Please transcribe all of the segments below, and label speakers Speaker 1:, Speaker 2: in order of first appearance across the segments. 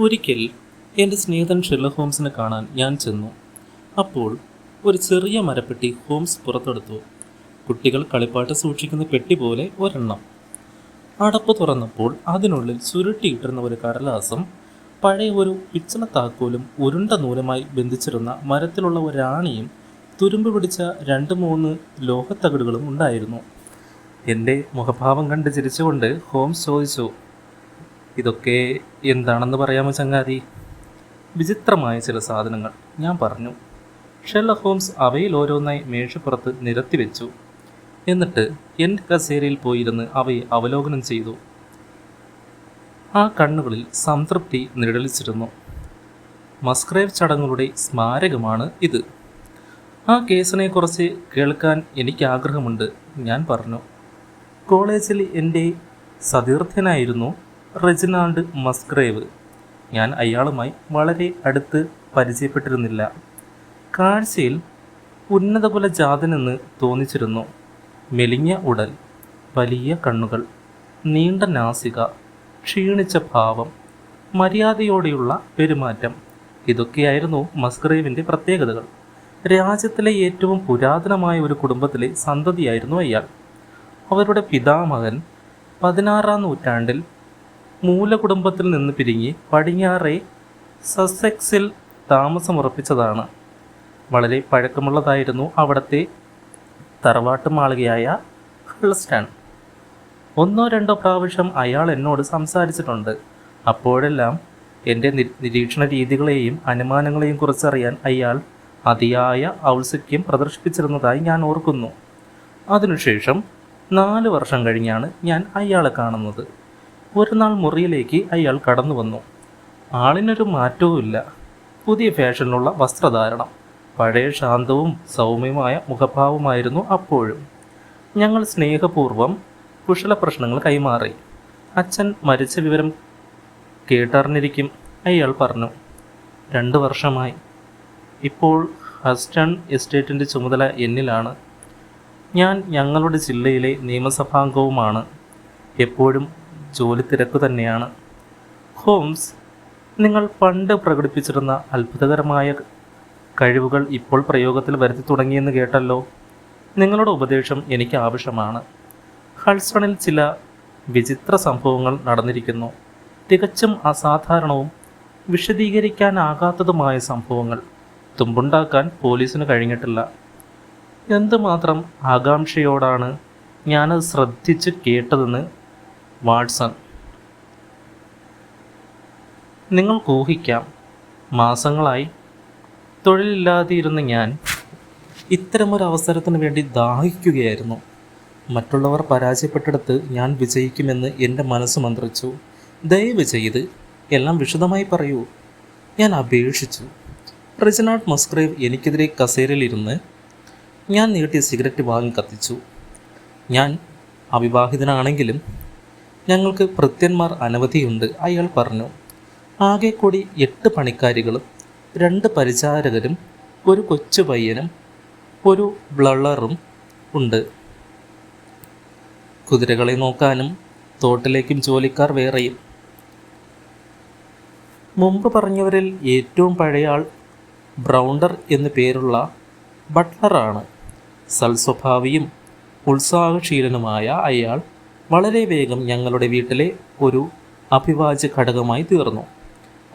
Speaker 1: ഒരിക്കൽ എന്റെ സ്നേഹിതൻ ഷെർലക് ഹോംസിനെ കാണാൻ ഞാൻ ചെന്നു. അപ്പോൾ ഒരു ചെറിയ മരപ്പെട്ടി ഹോംസ് പുറത്തെടുത്തു. കുട്ടികൾ കളിപ്പാട്ട് സൂക്ഷിക്കുന്ന പെട്ടി പോലെ ഒരെണ്ണം. അടപ്പ് തുറന്നപ്പോൾ അതിനുള്ളിൽ ചുരുട്ടിയിട്ടിരുന്ന ഒരു കടലാസം പഴയ ഒരു പിച്ചള താക്കോലും ഉരുണ്ട നൂലുമായി ബന്ധിച്ചിരുന്ന മരത്തിലുള്ള ഒരു ആണിയും തുരുമ്പ് പിടിച്ച രണ്ട് മൂന്ന് ലോഹത്തകിടുകളും ഉണ്ടായിരുന്നു. എന്റെ മുഖഭാവം കണ്ട് ചിരിച്ചുകൊണ്ട് ഹോംസ് ചോദിച്ചു ഇതൊക്കെ എന്താണെന്ന് പറയാമോ ചങ്ങാതി? വിചിത്രമായ ചില സാധനങ്ങൾ ഞാൻ പറഞ്ഞു. ഷെർലക് ഹോംസ് അവയിൽ ഓരോന്നായി മേശപ്പുറത്ത് നിരത്തി വെച്ചു. എന്നിട്ട് എന്റെ കസേരയിൽ പോയിരുന്ന് അവയെ അവലോകനം ചെയ്തു. ആ കണ്ണുകളിൽ സംതൃപ്തി നിഴലിച്ചിരുന്നു. മസ്ക്രേവ് ചടങ്ങുകളുടെ സ്മാരകമാണ് ഇത്. ആ കേസിനെക്കുറിച്ച് കേൾക്കാൻ എനിക്ക് ആഗ്രഹമുണ്ട് ഞാൻ പറഞ്ഞു. കോളേജിൽ എന്റെ സതീർത്ഥ്യനായിരുന്നു റെജിനാൾഡ് മസ്ക്രേവ്. ഞാൻ അയാളുമായി വളരെ അടുത്ത് പരിചയപ്പെട്ടിരുന്നില്ല. കാഴ്ചയിൽ ഉന്നതകുല ജാതനെന്ന് തോന്നിച്ചിരുന്നു. മെലിഞ്ഞ ഉടൽ വലിയ കണ്ണുകൾ നീണ്ട നാസിക ക്ഷീണിച്ച ഭാവം മര്യാദയോടെയുള്ള പെരുമാറ്റം. ഇതൊക്കെയായിരുന്നു മസ്ക്രേവിന്റെ പ്രത്യേകതകൾ. രാജ്യത്തിലെ ഏറ്റവും പുരാതനമായ ഒരു കുടുംബത്തിലെ സന്തതിയായിരുന്നു അയാൾ. അവരുടെ പിതാമകൻ പതിനാറാം നൂറ്റാണ്ടിൽ മൂലകുടുംബത്തിൽ നിന്ന് പിരിങ്ങി പടിഞ്ഞാറെ സസെക്സിൽ താമസമുറപ്പിച്ചതാണ്. വളരെ പഴക്കമുള്ളതായിരുന്നു അവിടുത്തെ തറവാട്ട് മാളികയായ ഹൾസ്റ്റൺ. ഒന്നോ രണ്ടോ പ്രാവശ്യം അയാൾ എന്നോട് സംസാരിച്ചിട്ടുണ്ട്. അപ്പോഴെല്ലാം എന്റെ നിരീക്ഷണ രീതികളെയും അനുമാനങ്ങളെയും കുറിച്ചറിയാൻ അയാൾ അതിയായ ഔത്സുക്യം പ്രദർശിപ്പിച്ചിരുന്നതായി ഞാൻ ഓർക്കുന്നു. അതിനുശേഷം നാല് വർഷം കഴിഞ്ഞാണ് ഞാൻ അയാളെ കാണുന്നത്. ഒരു നാൾ മുറിയിലേക്ക് അയാൾ കടന്നു വന്നു. ആളിനൊരു മാറ്റവുമില്ല പുതിയ ഫാഷനിലുള്ള വസ്ത്രധാരണം പഴയ ശാന്തവും സൗമ്യമായ മുഖഭാവമായിരുന്നു അപ്പോഴും. ഞങ്ങൾ സ്നേഹപൂർവം കുശല പ്രശ്നങ്ങൾ കൈമാറി. അച്ഛൻ മരിച്ച വിവരം കേട്ടറിഞ്ഞിരിക്കും അയാൾ പറഞ്ഞു. രണ്ട് വർഷമായി. ഇപ്പോൾ ഹസ്റ്റൺ എസ്റ്റേറ്റിന്റെ ചുമതല എന്നിലാണ്. ഞാൻ ഞങ്ങളുടെ ജില്ലയിലെ നിയമസഭാംഗവുമാണ്. എപ്പോഴും ജോലി തിരക്ക് തന്നെയാണ്. ഹോംസ് നിങ്ങൾ പണ്ട് പ്രകടിപ്പിച്ചിരുന്ന അത്ഭുതകരമായ കഴിവുകൾ ഇപ്പോൾ പ്രയോഗത്തിൽ വരുത്തി തുടങ്ങിയെന്ന് കേട്ടല്ലോ. നിങ്ങളുടെ ഉപദേശം എനിക്ക് ആവശ്യമാണ്. ഹൾസ്റ്റണിൽ ചില വിചിത്ര സംഭവങ്ങൾ നടന്നിരിക്കുന്നു. തികച്ചും അസാധാരണവും വിശദീകരിക്കാനാകാത്തതുമായ സംഭവങ്ങൾ തുമ്പുണ്ടാക്കാൻ പോലീസിന് കഴിഞ്ഞിട്ടില്ല. എന്തുമാത്രം ആകാംക്ഷയോടാണ് ഞാനത് ശ്രദ്ധിച്ച് കേട്ടതെന്ന് വാട്സൺ. നിങ്ങൾക്ക് ഊഹിക്കാം മാസങ്ങളായി തൊഴിലില്ലാതെയിരുന്ന ഞാൻ ഇത്തരമൊരു അവസരത്തിന് വേണ്ടി ദാഹിക്കുകയായിരുന്നു. മറ്റുള്ളവർ പരാജയപ്പെട്ടിടത്ത് ഞാൻ വിജയിക്കുമെന്ന് എന്റെ മനസ്സ് മന്ത്രിച്ചു. ദയവ് ചെയ്ത് എല്ലാം വിശദമായി പറയൂ. ഞാൻ അപേക്ഷിച്ചു. റെജിനാൾഡ് മസ്ക്രേവ് എനിക്കെതിരെ കസേരയിലിരുന്ന് ഞാൻ നീട്ടിയ സിഗരറ്റ് വാങ്ങി കത്തിച്ചു. ഞാൻ അവിവാഹിതനാണെങ്കിലും ഞങ്ങൾക്ക് ഭൃത്യന്മാർ അനവധിയുണ്ട് അയാൾ പറഞ്ഞു. ആകെ കൂടി എട്ട് പണിക്കാരികളും രണ്ട് പരിചാരകരും ഒരു കൊച്ചു പയ്യനും ഒരു ബ്ലളറും ഉണ്ട്. കുതിരകളെ നോക്കാനും തോട്ടിലേക്കും ജോലിക്കാർ വേറെയും. മുമ്പ് പറഞ്ഞവരിൽ ഏറ്റവും പഴയ ആൾ ബ്രൗണ്ടർ എന്നു പേരുള്ള ബട്ട്ലറാണ്. സൽസ്വഭാവിയും ഉത്സാഹശീലനുമായ അയാൾ വളരെ വേഗം ഞങ്ങളുടെ വീട്ടിലെ ഒരു അഭിവാജ്യ ഘടകമായി തീർന്നു.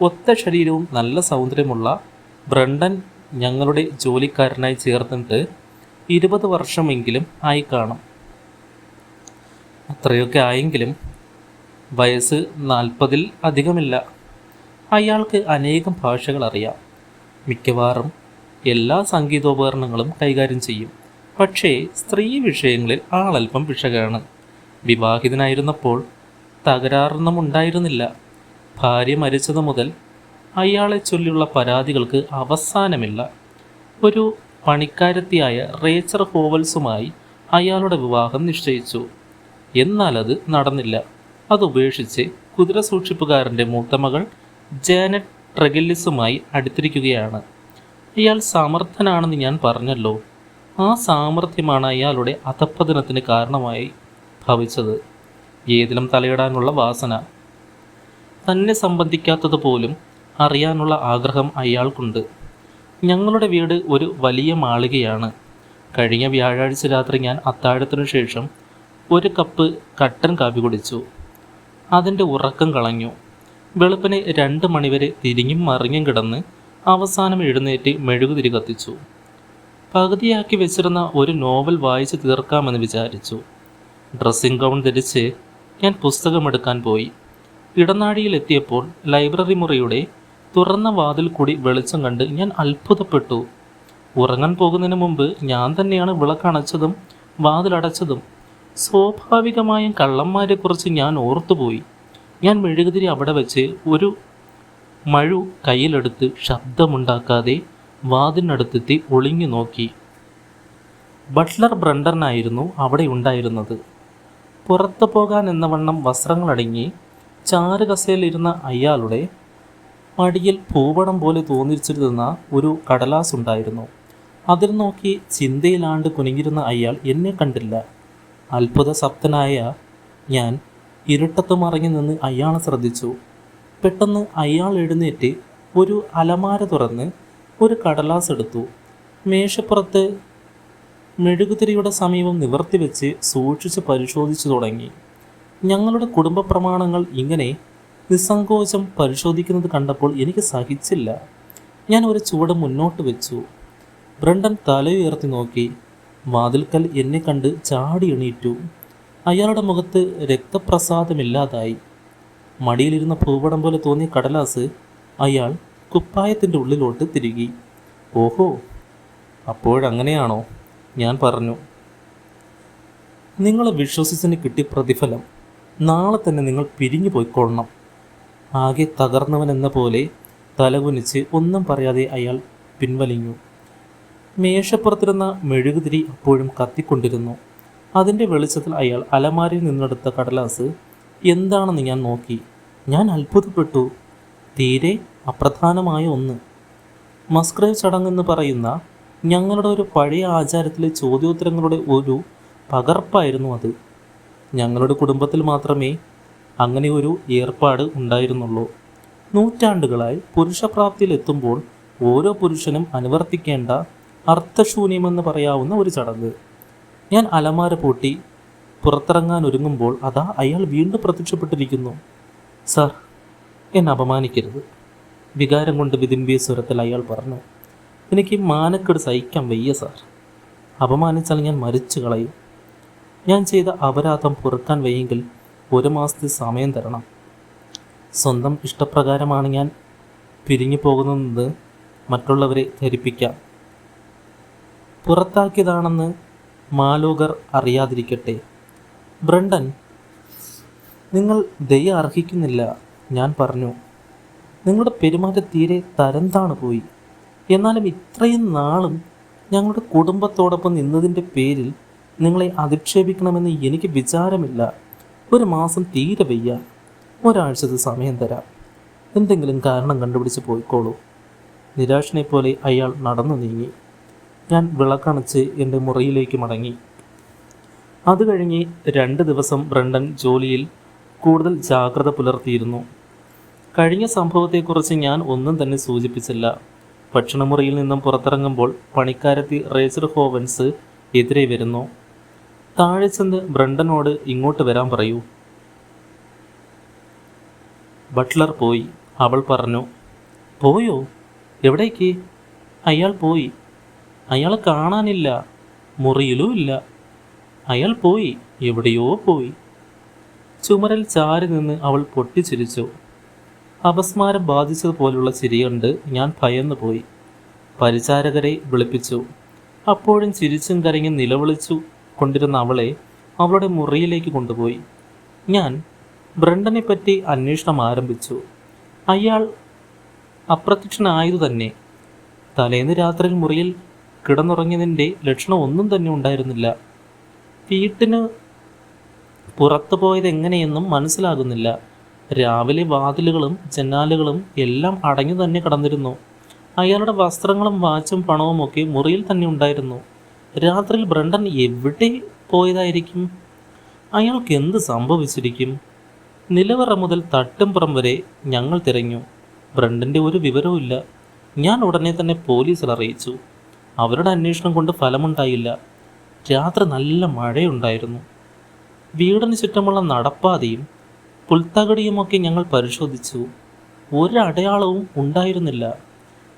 Speaker 1: ഒത്ത ശരീരവും നല്ല സൗന്ദര്യമുള്ള ബ്രണ്ടൻ ഞങ്ങളുടെ ജോലിക്കാരനായി ചേർന്നിട്ട് ഇരുപത് വർഷമെങ്കിലും ആയി കാണും. അത്രയൊക്കെ ആയെങ്കിലും വയസ്സ് നാൽപ്പതിൽ അധികമില്ല. അയാൾക്ക് അനേകം ഭാഷകൾ അറിയാം. മിക്കവാറും എല്ലാ സംഗീതോപകരണങ്ങളും കൈകാര്യം ചെയ്യും. പക്ഷേ സ്ത്രീ വിഷയങ്ങളിൽ ആളല്പം പിശകാണ് വിവാഹിതനായിരുന്നപ്പോൾ തകരാറൊന്നും ഉണ്ടായിരുന്നില്ല. ഭാര്യ മരിച്ചതു മുതൽ അയാളെ ചൊല്ലിയുള്ള പരാതികൾക്ക് അവസാനമില്ല. ഒരു പണിക്കാരത്തിയായ റേച്ചർ ഹോവൽസുമായി അയാളുടെ വിവാഹം നിശ്ചയിച്ചു. എന്നാൽ അത് നടന്നില്ല. അത് ഉപേക്ഷിച്ച് കുതിര സൂക്ഷിപ്പുകാരന്റെ മൂത്തമകൾ ജാനറ്റ് ട്രഗില്ലിസുമായി അടുത്തിരിക്കുകയാണ്. അയാൾ സമർത്ഥനാണെന്ന് ഞാൻ പറഞ്ഞല്ലോ. ആ സാമർഥ്യമാണ് അയാളുടെ അധപ്പതനത്തിന് കാരണമായി. ഭവിച്ചത് ഏതിലും തലയിടാനുള്ള വാസന. തന്നെ സംബന്ധിക്കാത്തത് പോലും അറിയാനുള്ള ആഗ്രഹം അയാൾക്കുണ്ട്. ഞങ്ങളുടെ വീട് ഒരു വലിയ മാളികയാണ്. കഴിഞ്ഞ വ്യാഴാഴ്ച രാത്രി ഞാൻ അത്താഴത്തിനു ശേഷം ഒരു കപ്പ് കട്ടൻ കാപ്പി കുടിച്ചു. അതിന്റെ ഉറക്കം കളഞ്ഞു. വെളുപ്പിന് രണ്ട് മണിവരെ തിരിഞ്ഞും മറിഞ്ഞും കിടന്ന് അവസാനം എഴുന്നേറ്റ് മെഴുകുതിരി കത്തിച്ചു. പകുതിയാക്കി വെച്ചിരുന്ന ഒരു നോവൽ വായിച്ച് തീർക്കാമെന്ന് വിചാരിച്ചു. ഡ്രസ്സിംഗ് ഗൗൺ ധരിച്ച് ഞാൻ പുസ്തകമെടുക്കാൻ പോയി. ഇടനാഴിയിലെത്തിയപ്പോൾ ലൈബ്രറി മുറിയുടെ തുറന്ന വാതിൽ കൂടി വെളിച്ചം കണ്ട് ഞാൻ അത്ഭുതപ്പെട്ടു. ഉറങ്ങാൻ പോകുന്നതിന് മുമ്പ് ഞാൻ തന്നെയാണ് വിളക്കണച്ചതും വാതിലടച്ചതും. സ്വാഭാവികമായും കള്ളന്മാരെക്കുറിച്ച് ഞാൻ ഓർത്തുപോയി. ഞാൻ മെഴുകുതിരി അവിടെ വെച്ച് ഒരു മഴു കയ്യിലെടുത്ത് ശബ്ദമുണ്ടാക്കാതെ വാതിനടുത്തെത്തി ഒളിഞ്ഞു നോക്കി. ബട്ട്ലർ ബ്രണ്ടനായിരുന്നു അവിടെ ഉണ്ടായിരുന്നത്. പുറത്തു പോകാൻ എന്ന വണ്ണം വസ്ത്രങ്ങളടങ്ങി ചാരുകസയിലിരുന്ന അയാളുടെ മടിയിൽ പൂവടം പോലെ തോന്നിച്ചിരുന്ന ഒരു കടലാസ് ഉണ്ടായിരുന്നു അതിൽ നോക്കി ചിന്തയിലാണ്ട് കുനിഞ്ഞിരുന്ന അയാൾ എന്നെ കണ്ടില്ല. അത്ഭുത സപ്തനായ ഞാൻ ഇരുട്ടത്ത് മറങ്ങി നിന്ന് അയാളെ ശ്രദ്ധിച്ചു. പെട്ടെന്ന് അയാൾ എഴുന്നേറ്റ് ഒരു അലമാര തുറന്ന് ഒരു കടലാസ് എടുത്തു. മേശപ്പുറത്ത് മെഴുകുതിരിയുടെ സമീപം നിവർത്തി വെച്ച് സൂക്ഷിച്ച് പരിശോധിച്ചു തുടങ്ങി. ഞങ്ങളുടെ കുടുംബ പ്രമാണങ്ങൾ ഇങ്ങനെ നിസ്സങ്കോചം പരിശോധിക്കുന്നത് കണ്ടപ്പോൾ എനിക്ക് സഹിച്ചില്ല. ഞാൻ ഒരു ചുവട് മുന്നോട്ട് വെച്ചു. ബ്രണ്ടൻ ഉയർത്തി നോക്കി. വാതിൽക്കൽ എന്നെ കണ്ട് ചാടി എണീറ്റു. അയാളുടെ മുഖത്ത് രക്തപ്രസാദമില്ലാതായി. മടിയിലിരുന്ന ഭൂപടം പോലെ തോന്നിയ കടലാസ് അയാൾ കുപ്പായത്തിന്റെ ഉള്ളിലോട്ട് തിരുകി. ഓഹോ അപ്പോഴങ്ങനെയാണോ? ഞാൻ പറഞ്ഞു. നിങ്ങളെ വിശ്വസിച്ചതിന് കിട്ടിയ പ്രതിഫലം നാളെ തന്നെ നിങ്ങൾ പിരിഞ്ഞു പോയിക്കൊള്ളണം ആകെ തകർന്നവൻ എന്ന പോലെ തലകുനിച്ച് ഒന്നും പറയാതെ അയാൾ പിൻവലിഞ്ഞു. മേശപ്പുറത്തിരുന്ന മെഴുകുതിരി അപ്പോഴും കത്തിക്കൊണ്ടിരുന്നു. അതിന്റെ വെളിച്ചത്തിൽ അയാൾ അലമാരയിൽ നിന്നെടുത്ത കടലാസ് എന്താണെന്ന് ഞാൻ നോക്കി. ഞാൻ അത്ഭുതപ്പെട്ടു. തീരെ അപ്രധാനമായ ഒന്ന്. മസ്ക്രേവ് ചടങ്ങെന്ന് പറയുന്ന ഞങ്ങളുടെ ഒരു പഴയ ആചാരത്തിലെ ചോദ്യോത്തരങ്ങളുടെ ഒരു പകർപ്പായിരുന്നു അത്. ഞങ്ങളുടെ കുടുംബത്തിൽ മാത്രമേ അങ്ങനെ ഒരു ഏർപ്പാട് ഉണ്ടായിരുന്നുള്ളൂ. നൂറ്റാണ്ടുകളായി പുരുഷപ്രാപ്തിയിലെത്തുമ്പോൾ ഓരോ പുരുഷനും അനുവർത്തിക്കേണ്ട അർത്ഥശൂന്യമെന്ന് പറയാവുന്ന ഒരു ചടങ്ങ്. ഞാൻ അലമാര പൂട്ടി പുറത്തിറങ്ങാൻ ഒരുങ്ങുമ്പോൾ അതാ അയാൾ വീണ്ടും പ്രത്യക്ഷപ്പെട്ടിരിക്കുന്നു. സാർ എന്നെ അപമാനിക്കരുത് വികാരം കൊണ്ട് വിതിമ്പിയ സ്വരത്തിൽ അയാൾ പറഞ്ഞു. എനിക്ക് മാനക്കേട് സഹിക്കാൻ വയ്യ സാർ. അപമാനിച്ചാൽ ഞാൻ മരിച്ചു കളയും. ഞാൻ ചെയ്ത അപരാധം പുറത്താൻ വയ്യെങ്കിൽ ഒരു മാസത്തെ സമയം തരണം. സ്വന്തം ഇഷ്ടപ്രകാരമാണ് ഞാൻ പിരിഞ്ഞു പോകുന്നതെന്ന് മറ്റുള്ളവരെ ധരിപ്പിക്കാം. പുറത്താക്കിയതാണെന്ന് മാലോകർ അറിയാതിരിക്കട്ടെ. ബ്രണ്ടൻ നിങ്ങൾ ദയ അർഹിക്കുന്നില്ല ഞാൻ പറഞ്ഞു. നിങ്ങളുടെ പെരുമാറ്റം തീരെ തരംതാണ് പോയി എന്നാലും ഇത്രയും നാളും ഞങ്ങളുടെ കുടുംബത്തോടൊപ്പം നിന്നതിന്റെ പേരിൽ നിങ്ങളെ അധിക്ഷേപിക്കണമെന്ന് എനിക്ക് വിചാരമില്ല. ഒരു മാസം തീരെ വയ്യ. ഒരാഴ്ചത്തെ സമയം തരാം. എന്തെങ്കിലും കാരണം കണ്ടുപിടിച്ച് പോയിക്കോളൂ. നിരാശനെ പോലെ അയാൾ നടന്നു നീങ്ങി. ഞാൻ വിളക്കണച്ച് എന്റെ മുറിയിലേക്ക് മടങ്ങി. അത് കഴിഞ്ഞ് രണ്ട് ദിവസം ബ്രണ്ടൻ ജോലിയിൽ കൂടുതൽ ജാഗ്രത പുലർത്തിയിരുന്നു. കഴിഞ്ഞ സംഭവത്തെക്കുറിച്ച് ഞാൻ ഒന്നും തന്നെ സൂചിപ്പിച്ചില്ല. ഭക്ഷണമുറിയിൽ നിന്നും പുറത്തിറങ്ങുമ്പോൾ പണിക്കാരത്തി റേസർ ഹോവൻസ് എതിരെ വരുന്നു. താഴെ ചെന്ന് ബ്രണ്ടനോട് ഇങ്ങോട്ട് വരാൻ പറയൂ. ബട്ട്ലർ പോയി. അവൾ പറഞ്ഞു പോയോ? എവിടേക്ക്? അയാൾ പോയി. അയാളെ കാണാനില്ല. മുറിയിലും ഇല്ല. അയാൾ പോയി. എവിടെയോ പോയി. ചുമരൽ ചാരി നിന്ന് അവൾ പൊട്ടിച്ചിരിച്ചു. അപസ്മാരം ബാധിച്ചതുപോലുള്ള ചിരി കണ്ട് ഞാൻ ഭയന്നു പോയി. പരിചാരകരെ വിളിപ്പിച്ചു. അപ്പോഴും ചിരിച്ചും കരങ്ങി നിലവിളിച്ചു കൊണ്ടിരുന്ന അവളെ അവളുടെ മുറിയിലേക്ക് കൊണ്ടുപോയി. ഞാൻ ബ്രണ്ടനെ പറ്റി അന്വേഷണം ആരംഭിച്ചു. അയാൾ അപ്രത്യക്ഷനായതു തന്നെ. തലേന്ന് രാത്രിയിൽ മുറിയിൽ കിടന്നുറങ്ങിയതിന്റെ ലക്ഷണം ഒന്നും തന്നെ ഉണ്ടായിരുന്നില്ല. വീട്ടിന് പുറത്തു പോയത് എങ്ങനെയെന്നും മനസ്സിലാകുന്നില്ല. രാവിലെ വാതിലുകളും ജനാലുകളും എല്ലാം അടഞ്ഞു തന്നെ കടന്നിരുന്നു. അയാളുടെ വസ്ത്രങ്ങളും വാച്ചും പണവും ഒക്കെ മുറിയിൽ തന്നെ ഉണ്ടായിരുന്നു. രാത്രിയിൽ ബ്രണ്ടൻ എവിടെ പോയതായിരിക്കും? അയാൾക്ക് എന്ത് സംഭവിച്ചിരിക്കും? നിലവറ മുതൽ തട്ടുംപുറം വരെ ഞങ്ങൾ തിരഞ്ഞു. ബ്രണ്ടന്റെ ഒരു വിവരവുമില്ല ഞാൻ ഉടനെ തന്നെ പോലീസിൽ അറിയിച്ചു. അവരുടെ അന്വേഷണം കൊണ്ട് ഫലമുണ്ടായില്ല. രാത്രി നല്ല മഴയുണ്ടായിരുന്നു. വീടിന് ചുറ്റുമുള്ള നടപ്പാതയും പുൽത്തകടിയുമൊക്കെ ഞങ്ങൾ പരിശോധിച്ചു. ഒരടയാളവും ഉണ്ടായിരുന്നില്ല.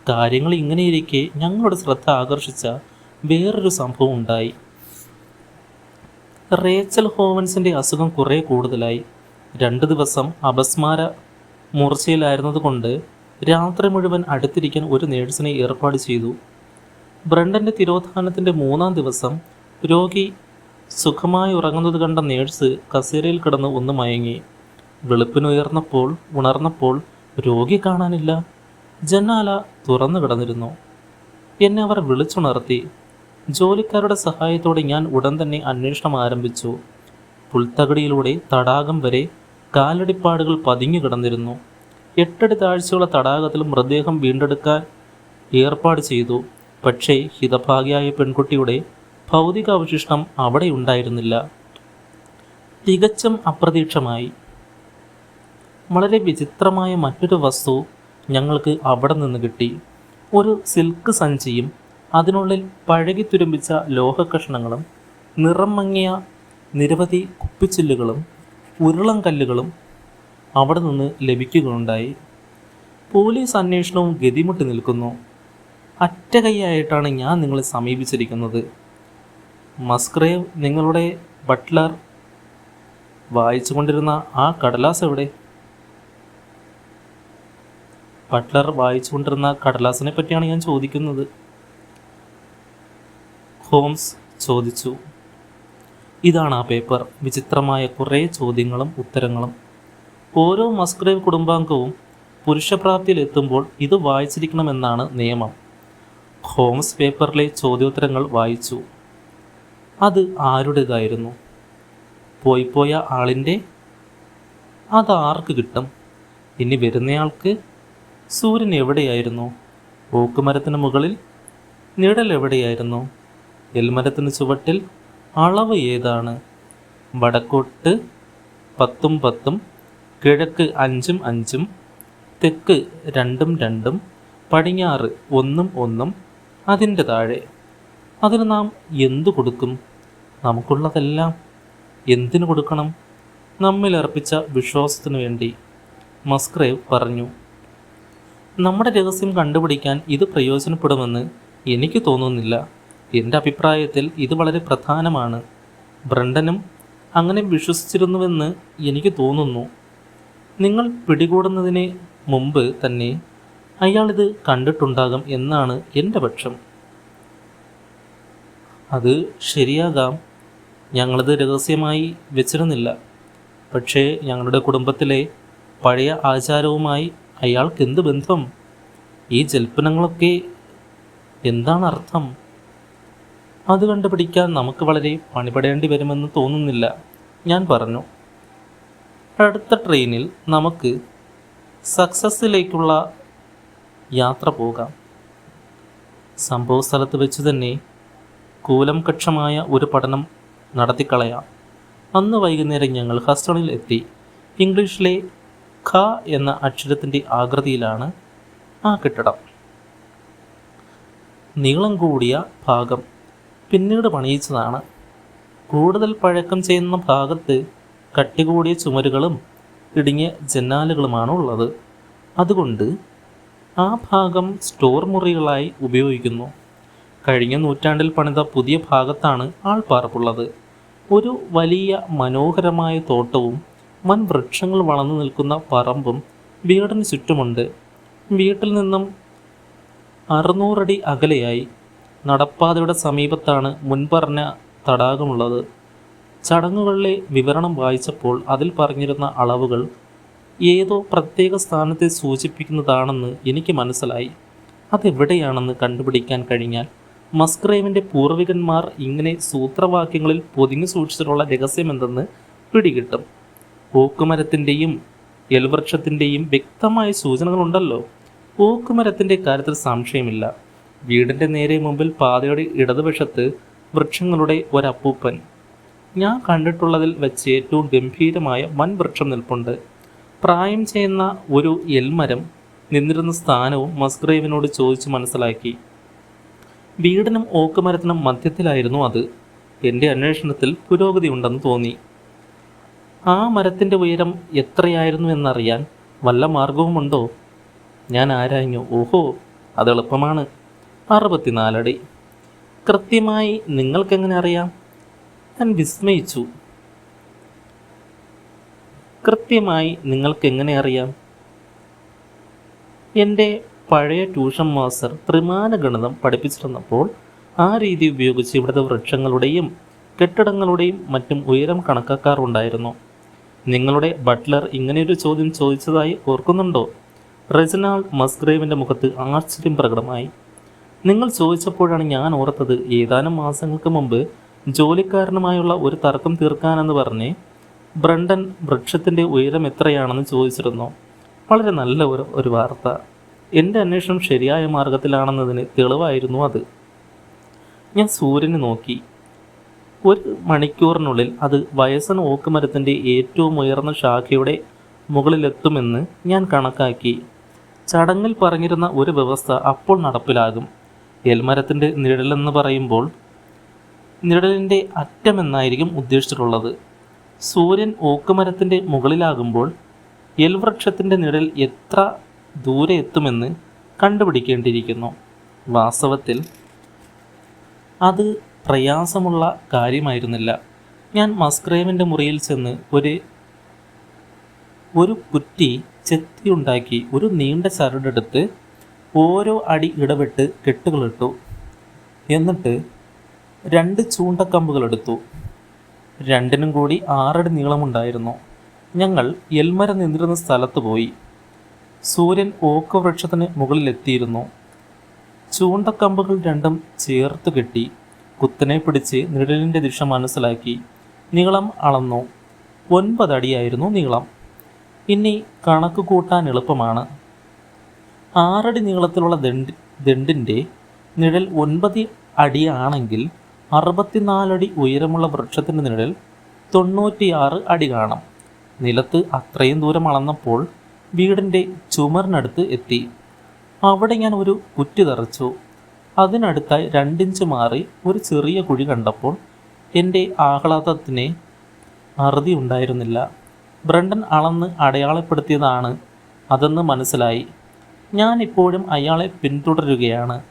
Speaker 1: കാര്യങ്ങൾ ഇങ്ങനെയിരിക്കെ ഞങ്ങളുടെ ശ്രദ്ധ ആകർഷിച്ച വേറൊരു സംഭവം ഉണ്ടായി. റേച്ചൽ ഹോവൻസിന്റെ അസുഖം കുറേ കൂടുതലായി. രണ്ട് ദിവസം അപസ്മാര മൂർച്ചയിലായിരുന്നതുകൊണ്ട് രാത്രി മുഴുവൻ അടുത്തിരിക്കാൻ ഒരു നേഴ്സിനെ ഏർപ്പാട് ചെയ്തു. ബ്രണ്ടന്റെ തിരോധാനത്തിന്റെ മൂന്നാം ദിവസം രോഗി സുഖമായി ഉറങ്ങുന്നത് കണ്ട നേഴ്സ് കസേരയിൽ കിടന്ന് ഒന്ന് മയങ്ങി. വെളുപ്പിനുയർന്നപ്പോൾ ഉണർന്നപ്പോൾ രോഗി കാണാനില്ല. ജന്നാല തുറന്നു കിടന്നിരുന്നു. എന്നെ അവർ വിളിച്ചുണർത്തി. ജോലിക്കാരുടെ സഹായത്തോടെ ഞാൻ ഉടൻ തന്നെ അന്വേഷണം ആരംഭിച്ചു. പുൽത്തകടിയിലൂടെ തടാകം വരെ കാലടിപ്പാടുകൾ പതിഞ്ഞു കിടന്നിരുന്നു. എട്ടടി താഴ്ചയുള്ള തടാകത്തിൽ മൃതദേഹം വീണ്ടെടുക്കാൻ ഏർപ്പാട് ചെയ്തു. പക്ഷേ ഹിതഭാഗ്യായ പെൺകുട്ടിയുടെ ഭൗതിക അവശിഷ്ടം അവിടെ ഉണ്ടായിരുന്നില്ല. തികച്ചും അപ്രതീക്ഷമായി. വളരെ വിചിത്രമായ മറ്റൊരു വസ്തു ഞങ്ങൾക്ക് അവിടെ നിന്ന് കിട്ടി. ഒരു സിൽക്ക് സഞ്ചിയും അതിനുള്ളിൽ പഴകി തുരുമ്പിച്ച ലോഹക്കഷ്ണങ്ങളും നിറം മങ്ങിയ നിരവധി കുപ്പിച്ചില്ലുകളും ഉരുളം കല്ലുകളും അവിടെ നിന്ന് ലഭിക്കുകയുണ്ടായി. പോലീസ് അന്വേഷണവും ഗതിമുട്ടി നിൽക്കുന്നു. അറ്റകൈയായിട്ടാണ് ഞാൻ നിങ്ങളെ സമീപിച്ചിരിക്കുന്നത്. മസ്ക്രേവ് നിങ്ങളുടെ ബട്ട്ലർ വായിച്ചുകൊണ്ടിരുന്ന ആ കടലാസ് എവിടെ? ബട്ട്ലർ വായിച്ചുകൊണ്ടിരുന്ന കടലാസിനെ പറ്റിയാണ് ഞാൻ ചോദിക്കുന്നത്. ഹോംസ് ചോദിച്ചു. ഇതാണ് ആ പേപ്പർ. വിചിത്രമായ കുറേ ചോദ്യങ്ങളും ഉത്തരങ്ങളും. ഓരോ മസ്ക്രേവ് കുടുംബാംഗവും പുരുഷപ്രാപ്തിയിലെത്തുമ്പോൾ ഇത് വായിച്ചിരിക്കണമെന്നാണ് നിയമം. ഹോംസ് പേപ്പറിലെ ചോദ്യോത്തരങ്ങൾ വായിച്ചു. അത് ആരുടേതായിരുന്നു? പോയി പോയ ആളിന്റെ? അത് ആർക്ക് കിട്ടും? ഇനി വരുന്നയാൾക്ക് സൂര്യൻ എവിടെയായിരുന്നു? ഓക്കുമരത്തിന് മുകളിൽ നിഴൽ എവിടെയായിരുന്നു? എൽമരത്തിന് ചുവട്ടിൽ അളവ് ഏതാണ്? വടക്കോട്ട് പത്തും പത്തും കിഴക്ക് അഞ്ചും അഞ്ചും തെക്ക് രണ്ടും രണ്ടും പടിഞ്ഞാറ് ഒന്നും ഒന്നും അതിന്റെ താഴെ. അതിന് നാം എന്തു കൊടുക്കും? നമുക്കുള്ളതെല്ലാം എന്തിനു കൊടുക്കണം? നമ്മിൽ അർപ്പിച്ച വിശ്വാസത്തിനു വേണ്ടി മസ്ക്രേവ് പറഞ്ഞു. നമ്മുടെ രഹസ്യം കണ്ടുപിടിക്കാൻ ഇത് പ്രയോജനപ്പെടുമെന്ന് എനിക്ക് തോന്നുന്നില്ല. എന്റെ അഭിപ്രായത്തിൽ ഇത് വളരെ പ്രധാനമാണ്. ബ്രണ്ടനും അങ്ങനെ വിശ്വസിച്ചിരുന്നുവെന്ന് എനിക്ക് തോന്നുന്നു. നിങ്ങൾ പിടികൂടുന്നതിന് മുമ്പ് തന്നെ അയാളിത് കണ്ടിട്ടുണ്ടാകും എന്നാണ് എന്റെ പക്ഷം. അത് ശരിയാകാം. ഞങ്ങളത് രഹസ്യമായി വെച്ചിരുന്നില്ല. പക്ഷേ ഞങ്ങളുടെ കുടുംബത്തിലെ പഴയ ആചാരവുമായി അയാൾക്ക് എന്ത് ബന്ധം? ഈ ജൽപ്പനങ്ങളൊക്കെ എന്താണ് അർത്ഥം അത് കണ്ടുപിടിക്കാൻ നമുക്ക് വളരെ പണിപടേണ്ടി വരുമെന്ന് തോന്നുന്നില്ല. ഞാൻ പറഞ്ഞു. അടുത്ത ട്രെയിനിൽ നമുക്ക് സക്സസ്സിലേക്കുള്ള യാത്ര പോകാം. സംഭവ സ്ഥലത്ത് വെച്ച് തന്നെ കൂലം കക്ഷമായ ഒരു പഠനം നടത്തിക്കളയാം. അന്ന് വൈകുന്നേരം ഞങ്ങൾ ഹസ്റ്റണിൽ എത്തി ഇംഗ്ലീഷിലെ ഖ എന്ന അക്ഷരത്തിന്റെ ആകൃതിയിലാണ് ആ കെട്ടിടം. നീളം കൂടിയ ഭാഗം പിന്നീട് പണിയിച്ചതാണ്. കൂടുതൽ പഴക്കം ചെയ്യുന്ന ഭാഗത്ത് കട്ടി കൂടിയ ചുമരുകളും ഇടുങ്ങിയ ജന്നാലുകളുമാണ് ഉള്ളത് അതുകൊണ്ട് ആ ഭാഗം സ്റ്റോർ മുറികളായി ഉപയോഗിക്കുന്നു. കഴിഞ്ഞ നൂറ്റാണ്ടിൽ പണിത പുതിയ ഭാഗത്താണ് ആൾപ്പാർപ്പുള്ളത്. ഒരു വലിയ മനോഹരമായ തോട്ടവും വൻ വൃക്ഷങ്ങൾ വളർന്നു നിൽക്കുന്ന പറമ്പും വീടിന് ചുറ്റുമുണ്ട്. വീട്ടിൽ നിന്നും അറുന്നൂറടി അകലെയായി നടപ്പാതയുടെ സമീപത്താണ് മുൻപറഞ്ഞ തടാകമുള്ളത്. ചടങ്ങുകളിലെ വിവരണം വായിച്ചപ്പോൾ അതിൽ പറഞ്ഞിരുന്ന അളവുകൾ ഏതോ പ്രത്യേക സ്ഥാനത്തെ സൂചിപ്പിക്കുന്നതാണെന്ന് എനിക്ക് മനസ്സിലായി. അതെവിടെയാണെന്ന് കണ്ടുപിടിക്കാൻ കഴിഞ്ഞാൽ മസ്ക്രേവിന്റെ പൂർവികന്മാർ ഇങ്ങനെ സൂത്രവാക്യങ്ങളിൽ പൊതിഞ്ഞു സൂക്ഷിച്ചിട്ടുള്ള രഹസ്യമെന്തെന്ന് പിടികിട്ടും. ഓക്കുമരത്തിന്റെയും എൽവൃക്ഷത്തിന്റെയും വ്യക്തമായ സൂചനകളുണ്ടല്ലോ. ഓക്കുമരത്തിന്റെ കാര്യത്തിൽ സംശയമില്ല. വീടിന്റെ നേരെ മുമ്പിൽ പാതയുടെ ഇടതുവശത്ത് വൃക്ഷങ്ങളുടെ ഒരപ്പൂപ്പൻ. ഞാൻ കണ്ടിട്ടുള്ളതിൽ വെച്ച് ഏറ്റവും ഗംഭീരമായ വൻ വൃക്ഷം നിൽപ്പുണ്ട്. പ്രായം ചെയ്യുന്ന ഒരു എൽമരം നിന്നിരുന്ന സ്ഥാനവും മസ്ഗ്രേവിനോട് ചോദിച്ചു മനസ്സിലാക്കി. വീടിനും ഓക്കുമരത്തിനും മധ്യത്തിലായിരുന്നു അത്. എന്റെ അന്വേഷണത്തിൽ പുരോഗതി ഉണ്ടെന്ന് തോന്നി. ആ മരത്തിന്റെ ഉയരം എത്രയായിരുന്നു എന്നറിയാൻ വല്ല മാർഗവുമുണ്ടോ? ഞാൻ ആരാഞ്ഞു? ഓഹോ അത് എളുപ്പമാണ്. അറുപത്തിനാലടി. കൃത്യമായി നിങ്ങൾക്കെങ്ങനെ അറിയാം? ഞാൻ വിസ്മയിച്ചു. കൃത്യമായി നിങ്ങൾക്കെങ്ങനെ അറിയാം? എന്റെ പഴയ ട്യൂഷൻ മാസ്റ്റർ ത്രിമാന ഗണിതം പഠിപ്പിച്ചിരുന്നപ്പോൾ ആ രീതി ഉപയോഗിച്ച് ഇവിടുത്തെ വൃക്ഷങ്ങളുടെയും കെട്ടിടങ്ങളുടെയും മറ്റും ഉയരം കണക്കാക്കാറുണ്ടായിരുന്നു. നിങ്ങളുടെ ബട്ട്ലർ ഇങ്ങനെയൊരു ചോദ്യം ചോദിച്ചതായി ഓർക്കുന്നുണ്ടോ? റെജിനാൾഡ് മസ്ഗ്രേവിന്റെ മുഖത്ത് ആശ്ചര്യം പ്രകടമായി. നിങ്ങൾ ചോദിച്ചപ്പോഴാണ് ഞാൻ ഓർത്തത് ഏതാനും മാസങ്ങൾക്ക് മുമ്പ് ജോലിക്കാരനുമായുള്ള ഒരു തർക്കം തീർക്കാനെന്ന് പറഞ്ഞ് ബ്രണ്ടൻ വൃക്ഷത്തിന്റെ ഉയരം എത്രയാണെന്ന് ചോദിച്ചിരുന്നു. വളരെ നല്ല ഒരു ഒരു വാർത്ത. എന്റെ അന്വേഷണം ശരിയായ മാർഗത്തിലാണെന്നതിന് തെളിവായിരുന്നു അത്. ഞാൻ സൂര്യനെ നോക്കി. ഒരു മണിക്കൂറിനുള്ളിൽ അത് വയസ്സൻ ഓക്കുമരത്തിന്റെ ഏറ്റവും ഉയർന്ന ശാഖയുടെ മുകളിലെത്തുമെന്ന് ഞാൻ കണക്കാക്കി. ചടങ്ങിൽ പറഞ്ഞിരുന്ന ഒരു വ്യവസ്ഥ അപ്പോൾ നടപ്പിലാകും. എൽമരത്തിന്റെ നിഴലെന്ന് പറയുമ്പോൾ നിഴലിന്റെ അറ്റമെന്നായിരിക്കും ഉദ്ദേശിച്ചിട്ടുള്ളത്. സൂര്യൻ ഓക്കുമരത്തിന്റെ മുകളിലാകുമ്പോൾ എൽവൃക്ഷത്തിന്റെ നിഴൽ എത്ര ദൂരെ എത്തുമെന്ന് കണ്ടുപിടിക്കേണ്ടിയിരിക്കുന്നു. വാസ്തവത്തിൽ അത് പ്രയാസമുള്ള കാര്യമായിരുന്നില്ല. ഞാൻ മസ്ക്രേവിന്റെ മുറിയിൽ ചെന്ന് ഒരു ഒരു കുറ്റി ചെത്തിയുണ്ടാക്കി ഒരു നീണ്ട ചരടെടുത്ത് ഓരോ അടി ഇടപെട്ട് കെട്ടുകളിട്ടു. എന്നിട്ട് രണ്ട് ചൂണ്ടക്കമ്പുകൾ എടുത്തു രണ്ടിനും കൂടി ആറടി നീളമുണ്ടായിരുന്നു. ഞങ്ങൾ എൽമര നിന്നിരുന്ന സ്ഥലത്ത് പോയി. സൂര്യൻ ഓക്ക് വൃക്ഷത്തിന് മുകളിലെത്തിയിരുന്നു. ചൂണ്ടക്കമ്പുകൾ രണ്ടും ചേർത്ത് കെട്ടി. കുത്തനെ പിടിച്ച് നിഴലിന്റെ ദിശ മനസ്സിലാക്കി നീളം അളന്നു. ഒൻപതടിയായിരുന്നു നീളം. ഇനി കണക്ക് കൂട്ടാൻ എളുപ്പമാണ്. ആറടി നീളത്തിലുള്ള ദണ്ട് ദണ്ടിന്റെ നിഴൽ ഒൻപത് അടിയാണെങ്കിൽ അറുപത്തിനാലടി ഉയരമുള്ള വൃക്ഷത്തിന്റെ നിഴൽ തൊണ്ണൂറ്റിയാറ് അടി കാണാം. നിലത്ത് അത്രയും ദൂരം അളന്നപ്പോൾ വീടിന്റെ ചുമറിനടുത്ത് എത്തി. അവിടെ ഞാൻ ഒരു കുറ്റി തെറച്ചു. അതിനടുത്തായി രണ്ടിഞ്ച് മാറി ഒരു ചെറിയ കുഴി കണ്ടപ്പോൾ എന്റെ ആഹ്ലാദത്തിന് അറുതി ഉണ്ടായിരുന്നില്ല. ബ്രണ്ടൻ അളന്ന് അടയാളപ്പെടുത്തിയതാണ് അതെന്ന് മനസ്സിലായി. ഞാൻ ഇപ്പോഴും അയാളെ പിന്തുടരുകയാണ്.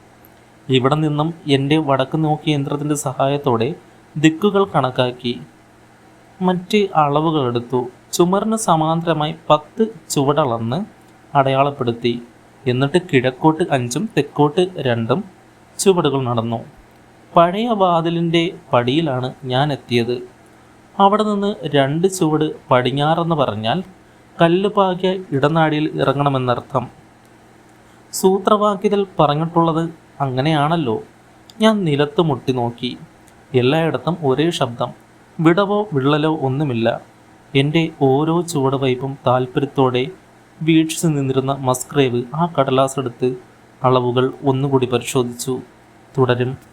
Speaker 1: ഇവിടെ നിന്നും എന്റെ വടക്ക് നോക്കി യന്ത്രത്തിന്റെ സഹായത്തോടെ ദിക്കുകൾ കണക്കാക്കി. മറ്റ് അളവുകൾ എടുത്തു. ചുമറിന് സമാന്തരമായി പത്ത് ചുവടളന്ന് അടയാളപ്പെടുത്തി. എന്നിട്ട് കിഴക്കോട്ട് അഞ്ചും തെക്കോട്ട് രണ്ടും ചുവടുകൾ നടന്നു. പഴയ വാതിലിന്റെ പടിയിലാണ് ഞാൻ എത്തിയത്. അവിടെ നിന്ന് രണ്ട് ചുവട് പടിഞ്ഞാറെന്ന് പറഞ്ഞാൽ കല്ലുപാകിയ ഇടനാടിയിൽ ഇറങ്ങണമെന്നർത്ഥം. സൂത്രവാക്യത്തിൽ പറഞ്ഞിട്ടുള്ളത് അങ്ങനെയാണല്ലോ. ഞാൻ നിലത്ത് മുട്ടി നോക്കി. എല്ലായിടത്തും ഒരേ ശബ്ദം. വിടവോ വിള്ളലോ ഒന്നുമില്ല. എന്റെ ഓരോ ചുവടുവയ്പും താല്പര്യത്തോടെ വീക്ഷിച്ചു നിന്നിരുന്ന മസ്ക്രേവ് ആ കടലാസെടുത്ത് അളവുകൾ ഒന്നുകൂടി പരിശോധിച്ചു തുടരും.